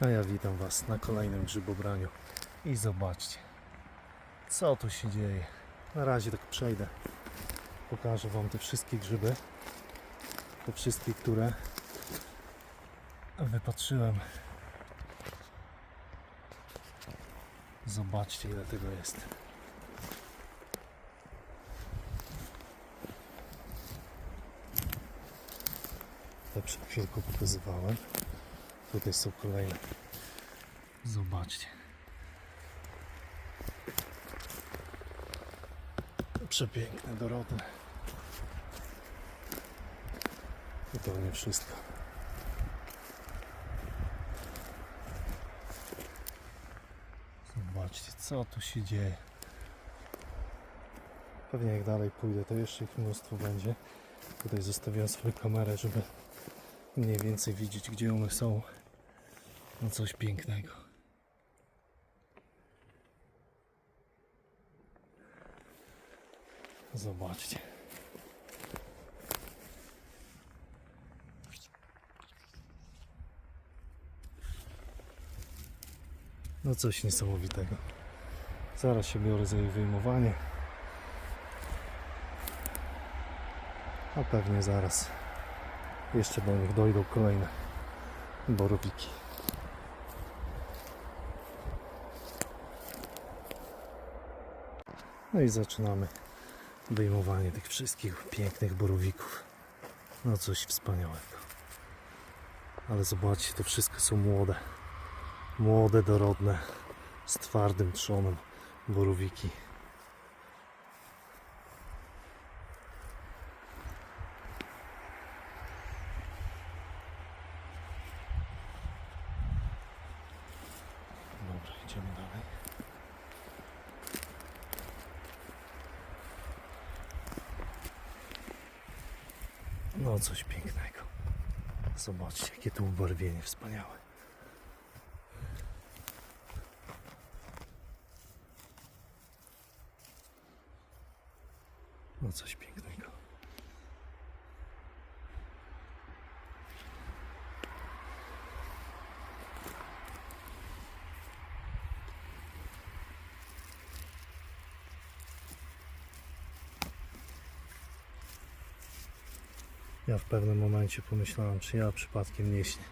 A ja witam Was na kolejnym grzybobraniu i zobaczcie, co tu się dzieje. Na razie tak przejdę, pokażę Wam te wszystkie grzyby, te wszystkie, które wypatrzyłem. Zobaczcie, ile tego jest. Te przed chwilką pokazywałem. Tutaj są kolejne. Zobaczcie. Przepiękne, dorodne. I to nie wszystko. Zobaczcie, co tu się dzieje. Pewnie jak dalej pójdę, to jeszcze ich mnóstwo będzie. Tutaj zostawiłem swoją kamerę, żeby mniej więcej widzieć, gdzie one są. No coś pięknego. Zobaczcie. No coś niesamowitego. Zaraz się biorę za ich wyjmowanie. A pewnie zaraz jeszcze do nich dojdą kolejne borowiki. No i zaczynamy wyjmowanie tych wszystkich pięknych borowików. No coś wspaniałego. Ale zobaczcie, to wszystko są młode. Młode, dorodne, z twardym trzonem borowiki. Dobra, idziemy dalej. No coś pięknego. Zobaczcie, jakie tu ubarwienie wspaniałe. No coś pięknego. Ja w pewnym momencie pomyślałem, czy ja przypadkiem nie śnię.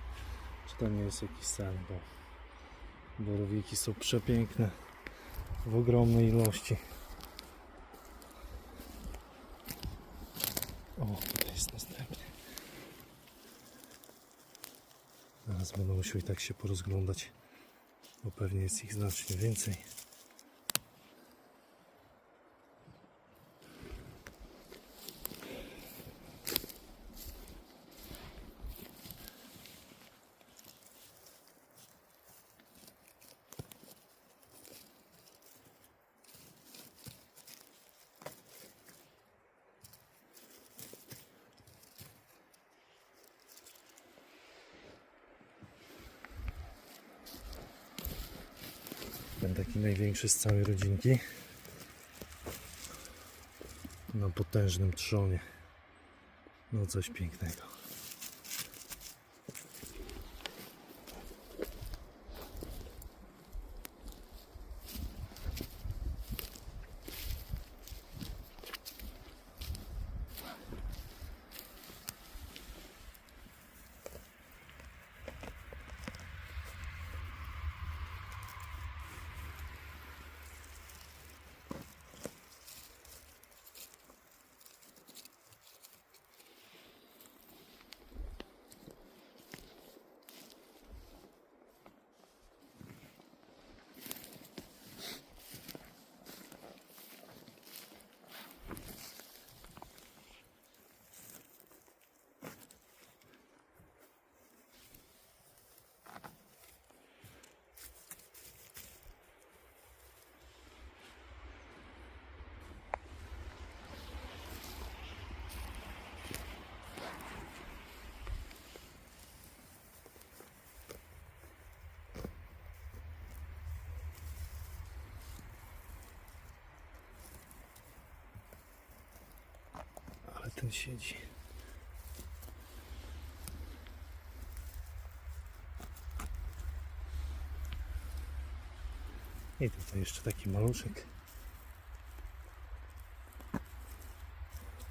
Czy to nie jest jakiś sen, bo borowiki są przepiękne w ogromnej ilości. O, tutaj jest następny. Zaraz będę musiał i tak się porozglądać, bo pewnie jest ich znacznie więcej. Ten taki największy z całej rodzinki. Na potężnym trzonie. No coś pięknego. Ten siedzi. I tutaj jeszcze taki maluszek.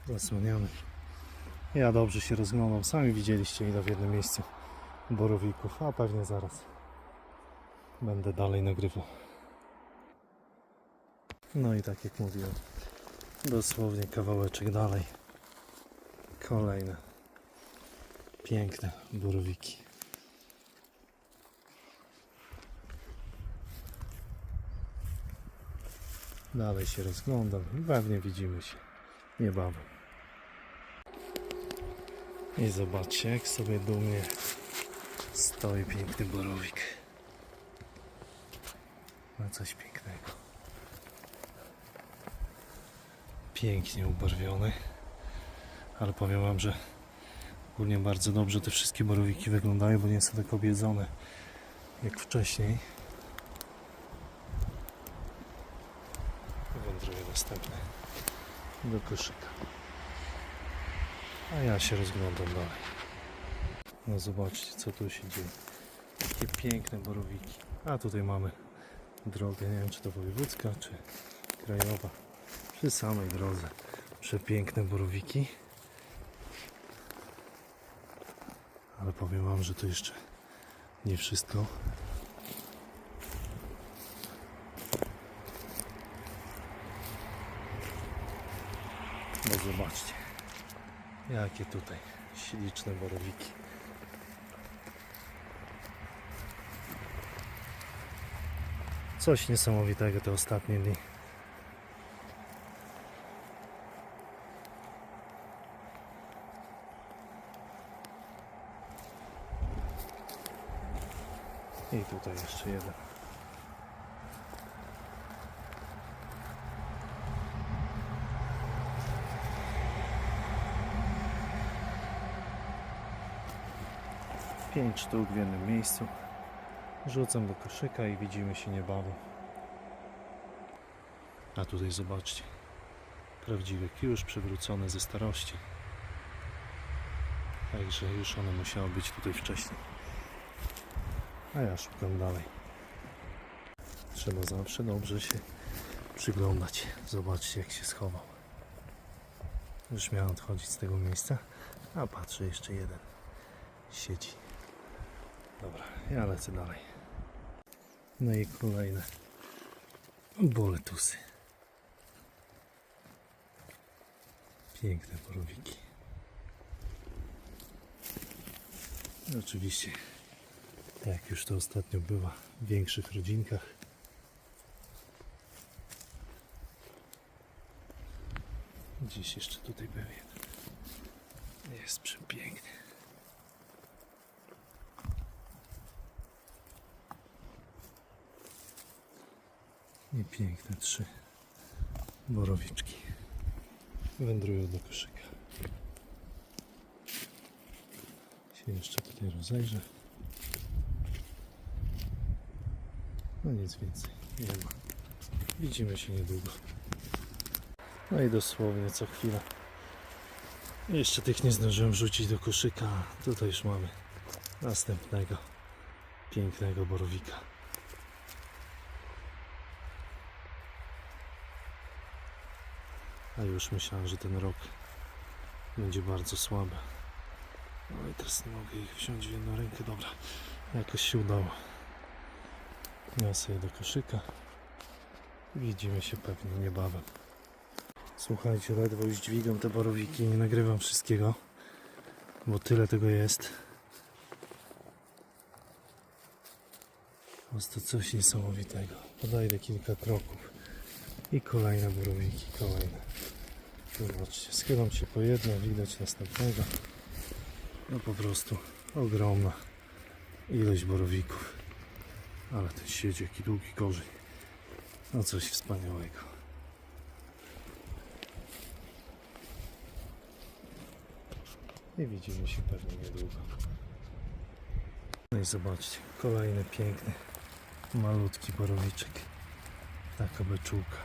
Zasłoniony. Ja dobrze się rozglądam. Sami widzieliście ile w jednym miejscu borowików, a pewnie zaraz będę dalej nagrywał. No i tak jak mówiłem, dosłownie kawałeczek dalej. Kolejne piękne borowiki. Dalej się rozglądam i pewnie widzimy się niebawem. I zobaczcie, jak sobie dumnie stoi piękny borowik. Ma coś pięknego. Pięknie ubarwiony. Ale powiem wam, że ogólnie bardzo dobrze te wszystkie borowiki wyglądają, bo nie są tak obiedzone jak wcześniej. Wędruję następny do koszyka. A ja się rozglądam dalej. No zobaczcie co tu się dzieje. Jakie piękne borowiki. A tutaj mamy drogę, nie wiem czy to wojewódzka, czy krajowa. Przy samej drodze. Przepiękne borowiki. Ale powiem wam, że to jeszcze nie wszystko. No zobaczcie, jakie tutaj śliczne borowiki. Coś niesamowitego te ostatnie dni. I tutaj jeszcze jeden. Pięć sztuk w jednym miejscu. Rzucam do koszyka i widzimy się niebawem. A tutaj zobaczcie. Prawdziwe kiusz przywrócone ze starości. Także już one musiały być tutaj wcześniej. A ja szukam dalej. Trzeba zawsze dobrze się przyglądać. Zobaczcie jak się schował. Już miałem odchodzić z tego miejsca. A patrzę jeszcze jeden. Siedzi. Dobra, ja lecę dalej. No i kolejne boletusy. Piękne porowiki. I oczywiście, jak już to ostatnio bywa w większych rodzinkach, Gdzieś jeszcze tutaj był jeden. Jest przepiękny. I piękne trzy borowiczki. Wędrują do koszyka. Się jeszcze tutaj rozejrzę. No nic więcej nie ma. Widzimy się niedługo. No i dosłownie co chwila. Jeszcze tych nie zdążyłem wrzucić do koszyka. Tutaj już mamy następnego pięknego borowika. A już myślałem, że ten rok będzie bardzo słaby. No i teraz nie mogę ich wziąć w jedną rękę. Dobra, jakoś się udało. Niosę je do koszyka. Widzimy się pewnie niebawem. Słuchajcie, ledwo już dźwigam te borowiki, nie nagrywam wszystkiego, bo tyle tego jest. Po prostu coś niesamowitego. Podajdę kilka kroków i kolejne borowiki, kolejne. Zobaczcie, schylam się po jedno, widać następnego. No po prostu ogromna ilość borowików. Ale ten siedzi, jaki długi korzeń. No coś wspaniałego. I widzimy się pewnie niedługo. No i zobaczcie, kolejny piękny, malutki borowiczek. Taka beczułka.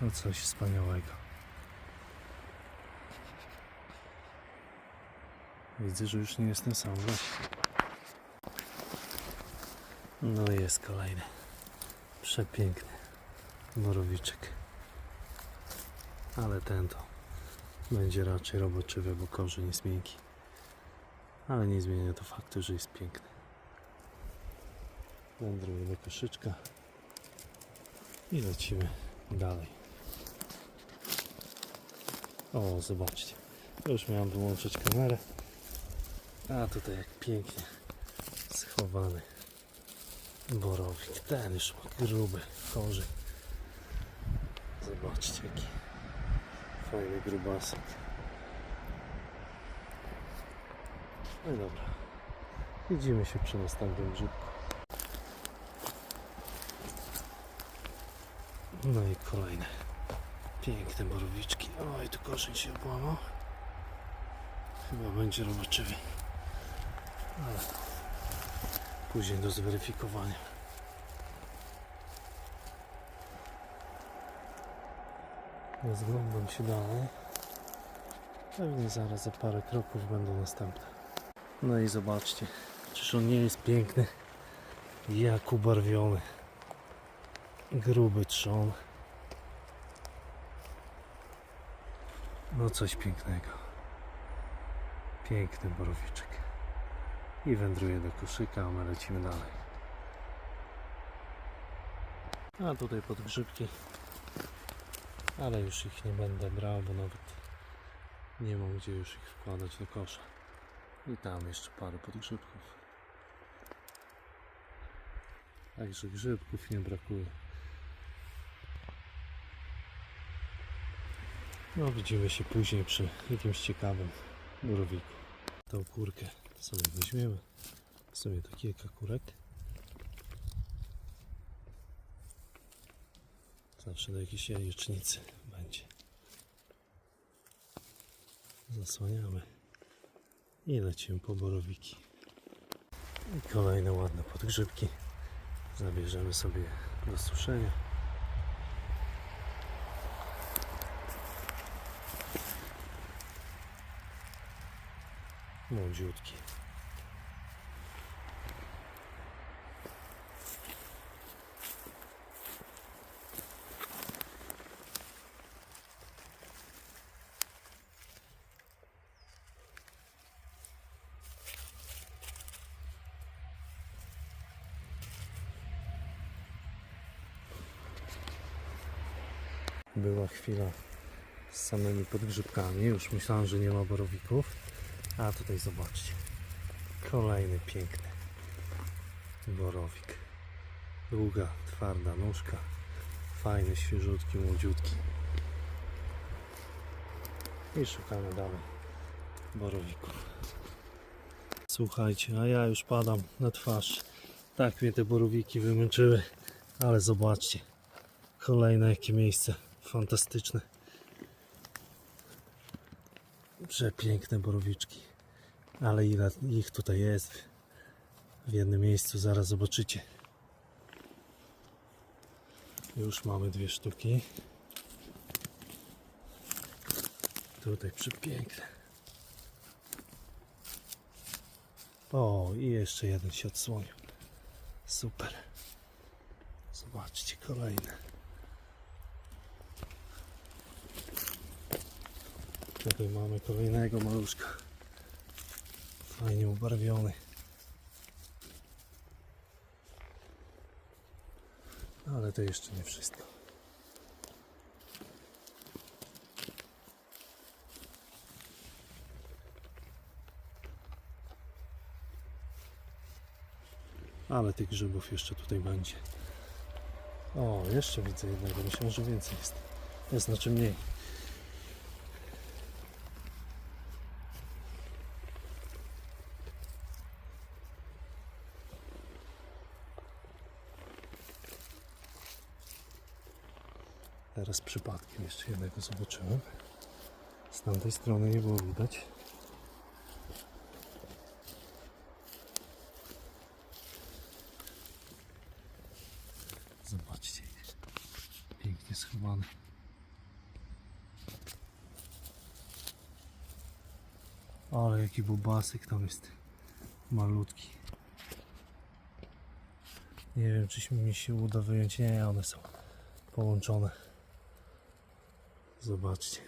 No coś wspaniałego. Widzę, że już nie jestem sam w lesie. No jest kolejny Przepiękny borowiczek. Ale ten to będzie raczej roboczywy, bo korzeń jest miękki. Ale nie zmienia to faktu, że jest piękny. Wędruję do koszyczka i lecimy dalej. O, zobaczcie. Już miałem wyłączyć kamerę. A tutaj jak pięknie schowany borowik. Ten już ma gruby korzeń. Zobaczcie jaki fajny grubasek. No i dobra. Widzimy się przy następnym grzybku. No i kolejne piękne borowiczki. Oj, tu korzeń się obłamał. Chyba będzie roboczywy. Ale później do zweryfikowania. Rozglądam się dalej. Pewnie zaraz za parę kroków będą następne. No i zobaczcie, czyż on nie jest piękny? Jak ubarwiony. Gruby trzon. No coś pięknego. Piękny borowiczek. I wędruję do koszyka, a my lecimy dalej. A tutaj podgrzybki. Ale już ich nie będę brał, bo nawet nie mam gdzie już ich wkładać do kosza. I tam jeszcze parę podgrzybków. Także grzybków nie brakuje. No widzimy się później przy jakimś ciekawym borowiku. Tą kurkę sobie weźmiemy. W sumie to kilka kurek. Zawsze do jakiejś jajecznicy będzie. Zasłaniamy i lecimy po borowiki. I kolejne ładne podgrzybki. Zabierzemy sobie do suszenia. Młodziutki. Była chwila z samymi podgrzybkami. Już myślałem, że nie ma borowików. A tutaj zobaczcie. Kolejny piękny borowik. Długa, twarda nóżka. Fajny, świeżutki, młodziutki. I szukamy dalej borowików. Słuchajcie, a ja już padam na twarz. Tak mnie te borowiki wymęczyły. Ale zobaczcie. Kolejne jakie miejsce. Fantastyczne. Przepiękne borowiczki. Ale ile ich tutaj jest w jednym miejscu, zaraz zobaczycie. Już mamy dwie sztuki. Tutaj przepiękne. O, i jeszcze jeden się odsłonił. Super. Zobaczcie, kolejne. Tutaj mamy kolejnego maluszka. Fajnie ubarwiony. Ale to jeszcze nie wszystko. Ale tych grzybów jeszcze tutaj będzie. O, jeszcze widzę jednego. Myślałem, że więcej jest. To znaczy mniej. Teraz przypadkiem jeszcze jednego zobaczyłem. Z tamtej strony nie było widać. Zobaczcie, pięknie schowany. Ale jaki bobasek tam jest malutki. Nie wiem, czy mi się uda wyjąć. Nie, one są połączone. Zobaczcie.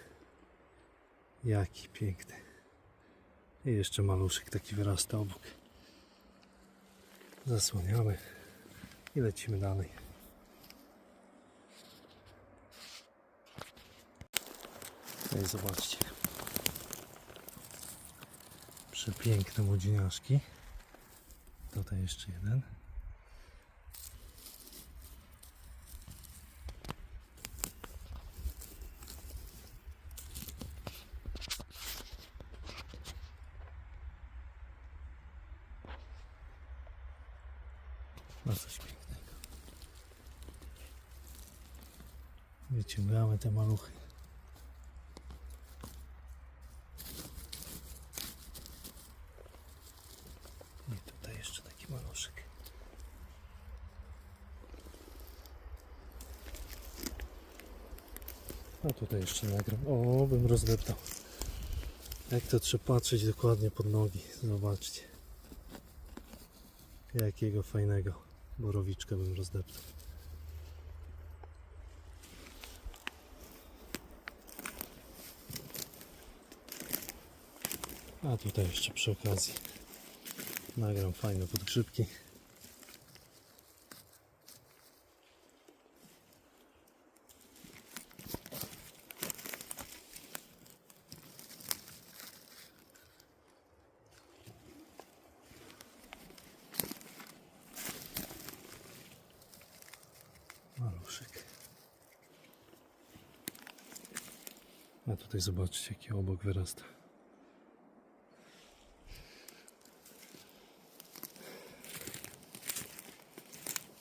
Jaki piękny. I jeszcze maluszek taki wyrasta obok. Zasłaniamy i lecimy dalej. No i zobaczcie. Przepiękne młodzieniaszki. Tutaj jeszcze jeden. No coś pięknego. Wyciągamy te maluchy. I tutaj jeszcze taki maluszek. A tutaj jeszcze nagram. O, bym rozdeptał. Jak to trzeba patrzeć dokładnie pod nogi. Zobaczcie. Jakiego fajnego borowiczka bym rozdeptał. A tutaj jeszcze przy okazji nagram fajne podgrzybki. Maluszek. A tutaj zobaczcie jaki obok wyrasta.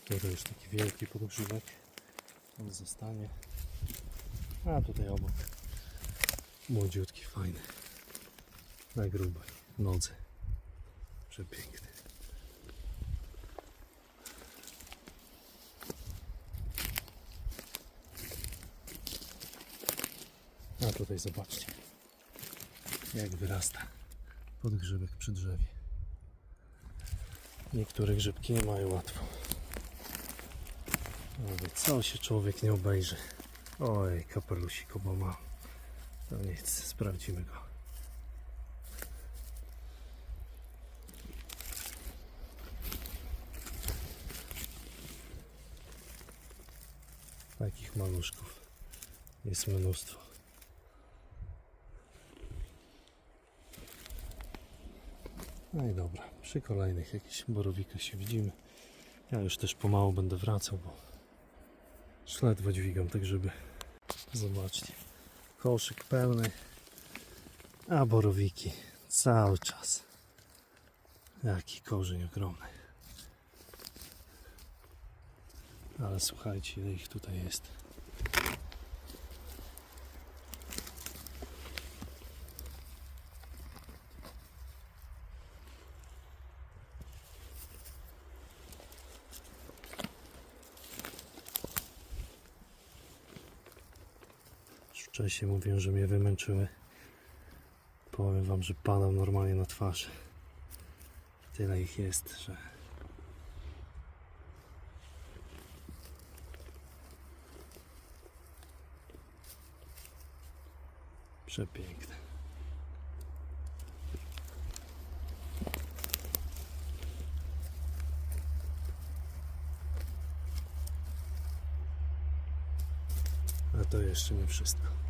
Tutaj już taki wielki podgrzybek. On zostanie. A tutaj obok. Młodziutki, fajny. Na grubej nodze. Przepiękny. Tutaj zobaczcie. Jak wyrasta podgrzybek przy drzewie. Niektóre grzybki nie mają łatwo. Mówię, co się człowiek nie obejrzy. Oj, kapelusik Obama. No nic, sprawdzimy go. Takich maluszków jest mnóstwo. No i dobra, przy kolejnych jakichś borowikach się widzimy. Ja już też pomału będę wracał, bo już ledwo dźwigam te grzyby. Zobaczcie, koszyk pełny, a borowiki cały czas. Jaki korzeń ogromny. Ale słuchajcie, ile ich tutaj jest. Wcześniej mówiłem, że mnie wymęczyły. Powiem wam, że padam normalnie na twarz. Tyle ich jest, że. Przepiękne. A to jeszcze nie wszystko.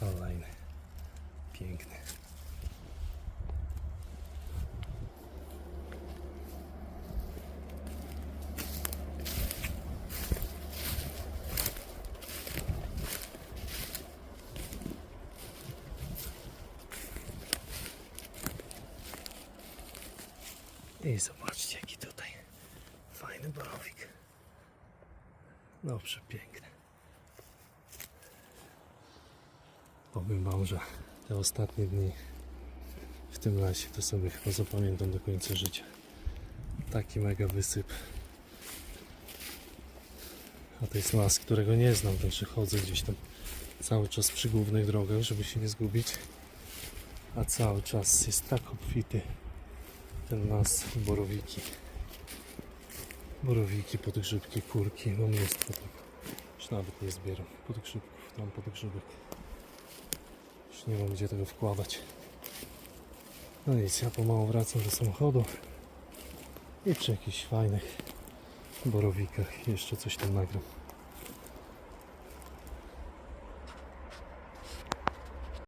Kolejny. Piękny. I zobaczcie jaki tutaj fajny borowik. No przepiękny. Powiem wam, że te ostatnie dni w tym lesie to sobie chyba zapamiętam do końca życia. Taki mega wysyp A to jest las, którego nie znam, także chodzę gdzieś tam cały czas przy głównych drogach, żeby się nie zgubić. A cały czas jest tak obfity ten las borowiki. Borowiki, podgrzybki, kurki, no mnóstwo tego. Już nawet nie zbieram podgrzybków, tam podgrzybek. Nie mam gdzie tego wkładać. No nic, ja pomału wracam do samochodu i przy jakichś fajnych borowikach jeszcze coś tam nagram.